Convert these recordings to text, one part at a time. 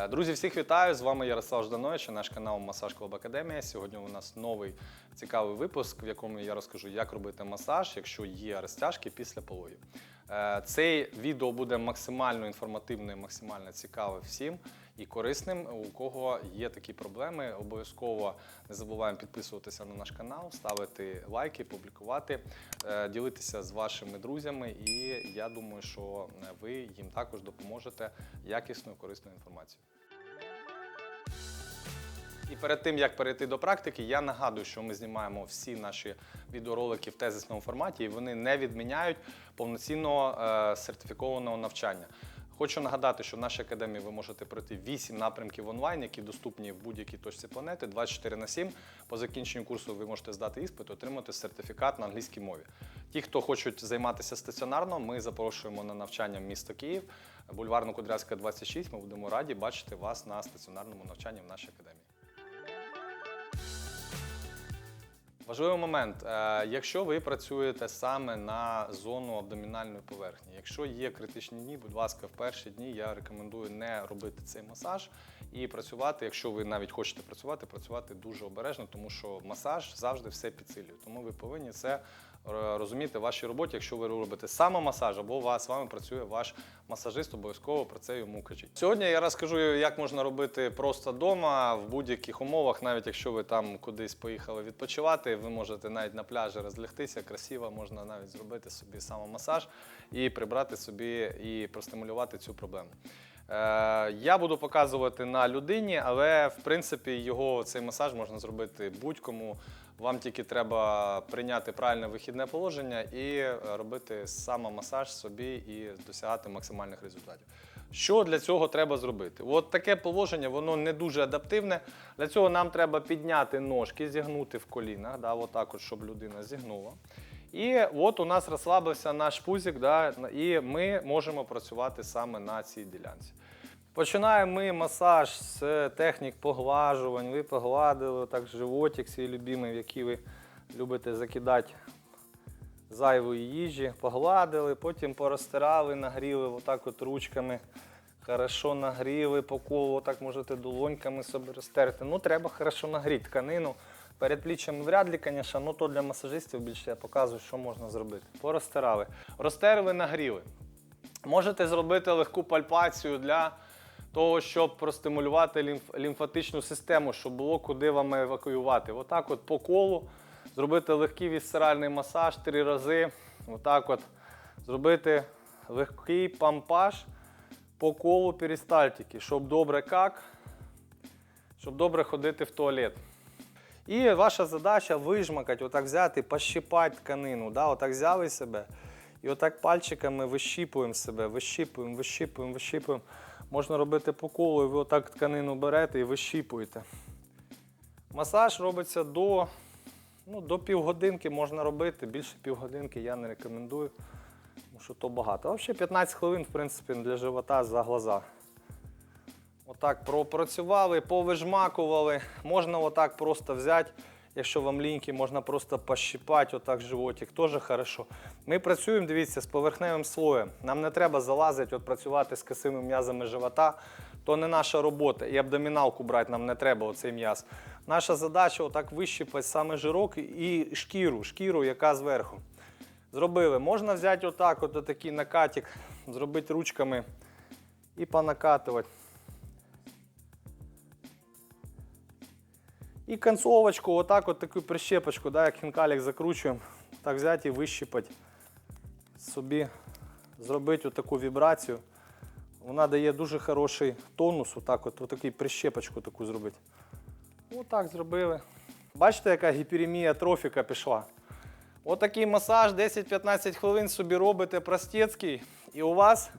Е, Друзі, всіх вітаю! З вами Ярослав Жданович, наш канал Масаж Клуб Академія. Сьогодні у нас новий цікавий випуск, в якому я розкажу, як робити масаж, якщо є розтяжки після пологів. Е, Цей відео буде максимально інформативним, максимально цікавим всім і корисним. У кого є такі проблеми, обов'язково не забуваємо підписуватися на наш канал, ставити лайки, публікувати, е, ділитися з вашими друзями. І я думаю, що ви їм також допоможете якісною корисною інформацією. І перед тим як перейти до практики, я нагадую, що ми знімаємо всі наші відеоролики в тезисному форматі, і вони не відміняють повноцінного е, сертифікованого навчання. Хочу нагадати, що в нашій академії ви можете пройти 8 напрямків онлайн, які доступні в будь-якій точці планети 24 на 7. По закінченню курсу ви можете здати іспит, отримати сертифікат на англійській мові. Ті, хто хочуть займатися стаціонарно, ми запрошуємо на навчання в місто Київ, бульварно Кудрявська, 26. Ми будемо раді бачити вас на стаціонарному навчанні в нашій академії. Важливий момент. Е, Якщо ви працюєте саме на зону абдомінальної поверхні, якщо є критичні дні, будь ласка, в перші дні я рекомендую не робити цей масаж і працювати, якщо ви навіть хочете працювати, працювати дуже обережно, тому що масаж завжди все підсилює. Тому ви повинні це е, розуміти в вашій роботі. Якщо ви робите самомасаж або вас з вами працює ваш масажист, обов'язково про це йому кажіть. Сьогодні я розкажу, як можна робити просто вдома в будь-яких умовах, навіть якщо ви там кудись поїхали відпочивати, ви можете навіть на пляжі розлягтися, красиво, можна навіть зробити собі самомасаж і прибрати собі і простимулювати цю проблему. Е, Я буду показувати на людині, але в принципі його цей масаж можна зробити будь-кому. Вам тільки треба прийняти правильне вихідне положення і е, робити самомасаж собі і досягати максимальних результатів. Що для цього треба зробити? От таке положення, воно не дуже адаптивне. Для цього нам треба підняти ножки, зігнути в колінах, да, отак от, щоб людина зігнула. І от у нас розслабився наш пузик, да, і ми можемо працювати саме на цій ділянці. Починаємо ми масаж з технік поглажувань. Ви погладили так животик свій любимий, в який ви любите закидати зайвої їжі, погладили, потім порозтирали, нагріли отак от ручками. Хорошо нагріли по колу, отак можете долоньками собі розтерти. Ну, треба хорошо нагріти тканину. Перед пліччям вряд ли, звісно, ну то для масажистів більше я показую, що можна зробити. Порозтирали. Розтерли, нагріли. Можете зробити легку пальпацію для того, щоб простимулювати лімф- лімфатичну систему, щоб було куди вам евакуювати. Отак от по колу зробити легкий вісцеральний масаж три рази. Отак от зробити легкий пампаж по колу перистальтики, щоб добре как, щоб добре ходити в туалет. І ваша задача вижмакати, отак взяти, пощипати тканину. Да? Отак взяли себе. І отак пальчиками вищіпуємо себе, вищіпуємо, вищіпуємо, вищіпуємо. Можна робити по колу, і ви отак тканину берете і вищіпуєте. Масаж робиться до, ну, до півгодинки можна робити. Більше півгодинки я не рекомендую, тому що то багато. А взагалі 15 хвилин, в принципі, для живота за глаза. Отак пропрацювали, повижмакували. Можна отак просто взяти, якщо вам ліньки, можна просто пощипати отак животик, теж хорошо. Ми працюємо, дивіться, з поверхневим слоєм. Нам не треба залазити, от працювати з кисими м'язами живота. То не наша робота. І абдоміналку брати нам не треба, оцей м'яз. Наша задача отак вищипати саме жирок і шкіру, шкіру, яка зверху. Зробили. Можна взяти отак, от такий накатик, зробити ручками і понакатувати. І концовочку, отак от таку прищепочку, да, як хінкалік закручуємо, так взяти і вищипати. Собі зробити отаку вібрацію. Вона дає дуже хороший тонус, отак от, отаку прищепочку таку зробити. Отак зробили. Бачите, яка гіперемія трофіка пішла. Отакий масаж 10-15 хвилин собі робите простецький, і у вас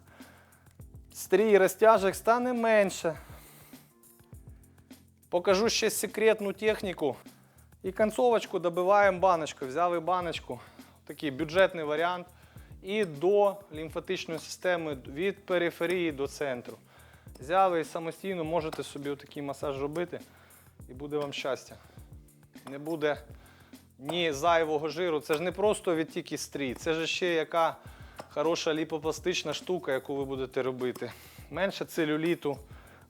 стрій розтяжок стане менше. Покажу ще секретну техніку. І концовочку добиваємо баночкою. Взяли баночку, такий бюджетний варіант. І до лімфатичної системи від периферії до центру. Взяли і самостійно можете собі такий масаж робити, і буде вам щастя. Не буде ні зайвого жиру. Це ж не просто відтік стрій, це ж ще яка хороша ліпопластична штука, яку ви будете робити. Менше целюліту,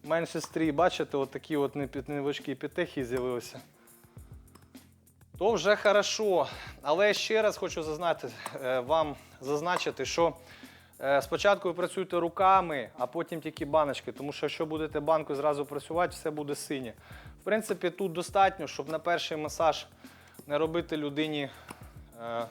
менше стрій. Бачите, от такі от невеличкі пітехи з'явилися. То вже хорошо. Але ще раз хочу зазнати, е, вам зазначити, що е, спочатку ви працюєте руками, а потім тільки баночки. Тому що якщо будете банкою зразу працювати, все буде синє. В принципі, тут достатньо, щоб на перший масаж не робити людині е,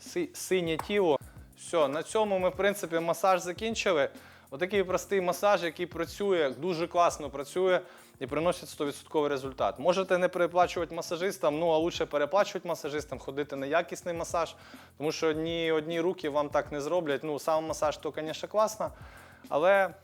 си- синє тіло. Все, на цьому ми, в принципі, масаж закінчили. Отакий простий масаж, який працює, дуже класно працює і приносить 100% результат. Можете не переплачувати масажистам, ну а лучше переплачувати масажистам, ходити на якісний масаж, тому що ні одні руки вам так не зроблять. Ну, сам масаж то, звісно, класно, але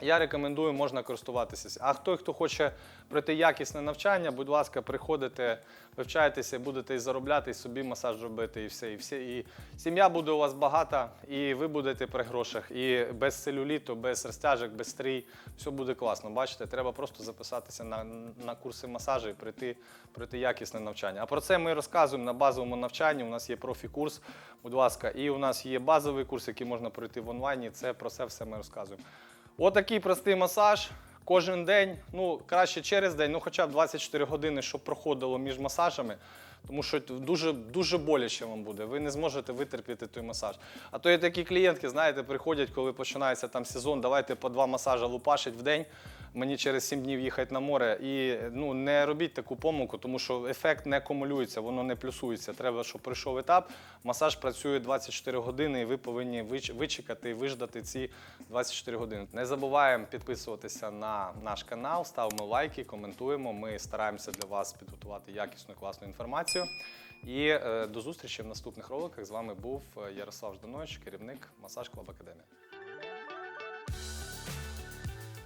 я рекомендую, можна користуватися. А хто, хто хоче пройти якісне навчання, будь ласка, приходите, вивчайтеся, будете і заробляти, і собі масаж робити, і все. І, все. і сім'я буде у вас багата, і ви будете при грошах. І без целюліту, без розтяжок, без стрій, все буде класно. Бачите, треба просто записатися на, на курси масажу і прийти, пройти якісне навчання. А про це ми розказуємо на базовому навчанні. У нас є профі-курс, будь ласка, і у нас є базовий курс, який можна пройти в онлайні. Це про це все ми розказуємо. Отакий простий масаж. Кожен день, ну краще через день, ну хоча б 24 години, щоб проходило між масажами, тому що дуже, дуже боляче вам буде. Ви не зможете витерпіти той масаж. А то є такі клієнтки, знаєте, приходять, коли починається там сезон, давайте по два масажа лупашить в день. Мені через 7 днів їхати на море. І ну не робіть таку помилку, тому що ефект не кумулюється, воно не плюсується. Треба, щоб пройшов етап. Масаж працює 24 години, і ви повинні вичекати і виждати ці 24 години. Не забуваємо підписуватися на наш канал, ставимо лайки, коментуємо. Ми стараємося для вас підготувати якісну класну інформацію. І е, до зустрічі в наступних роликах. З вами був е, Ярослав Жданович, керівник Масаж Клаб Академії.